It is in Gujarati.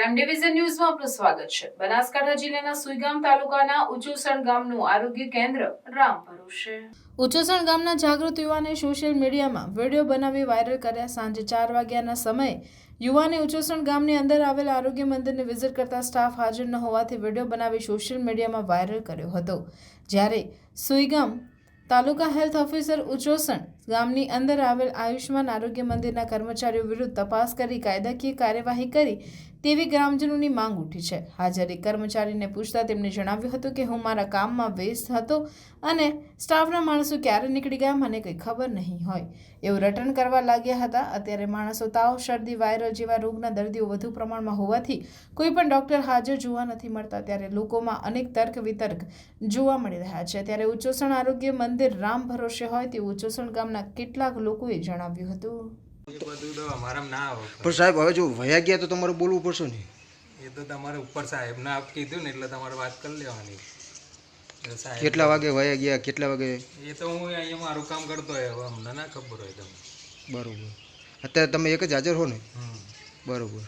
પ્રાઇમ ડિવિઝન ન્યૂઝમાં આપનું સ્વાગત છે. બનાસકાંઠા જિલ્લાના સુઈગામ તાલુકાના ઉચુસણ ગામનું આરોગ્ય કેન્દ્ર રામ ભરોશે ઉચુસણ ગામના જાગૃત યુવાને સોશિયલ મીડિયામાં વીડિયો બનાવી વાયરલ કર્યા સાંજે ચાર વાગ્યાના સમયે. યુવાને ઉચુસણ ગામની અંદર આવેલા આરોગ્ય મંદિરને વિઝિટ કરતા સ્ટાફ હાજર ન હોવાથી વીડિયો બનાવી સોશિયલ મીડિયામાં વાયરલ કર્યો હતો. જ્યારે સુઈગામ તાલુકા હેલ્થ ઓફિસર ઉચોસણ ગામની અંદર આવેલ આયુષ્માન આરોગ્ય મંદિરના કર્મચારીઓ વિરુદ્ધ તપાસ કરી, કાયદાકીય કાર્યવાહી કરી તેવી ગ્રામજનોની માંગ ઉઠી છે. હાજર કર્મચારીને પૂછતા તેમણે જણાવ્યું હતું કે, હું મારા કામમાં વ્યસ્ત હતો અને સ્ટાફના માણસો ક્યારે નીકળી ગયા મને કંઈ ખબર નહીં હોય. એવું રટણ કરવા લાગ્યા હતા. અત્યારે માણસો તાવ, શરદી, વાયરલ જેવા રોગના દર્દીઓ વધુ પ્રમાણમાં હોવાથી કોઈ પણ ડૉક્ટર હાજર જોવા નથી મળતા. ત્યારે લોકોમાં અનેક તર્ક વિતર્ક જોવા મળી રહ્યા છે. ત્યારે ઉચ્ચોસણ આરોગ્ય મંદિર રામ ભરોસે હોય તેવું ઉચ્ચોસણ ગામના કેટલાક લોકોએ જણાવ્યું હતું. બધું તો અમારામાં ના આવે પણ સાહેબ હવે જો વયા ગયા તો તમારે બોલવું પડશે ને? એ તો તમારે ઉપર સાહેબ ના આપ કીધું ને એટલે તમારે વાત કરી લેવાની. સાહેબ કેટલા વાગે વયા ગયા કેટલા વાગે? એ તો હું અહીંયા મારું કામ કરતો હોય હવે અમને ના ખબર હોય તમને. બરોબર. અત્યારે તમે એક જ હાજર હો ને? હમ. બરોબર.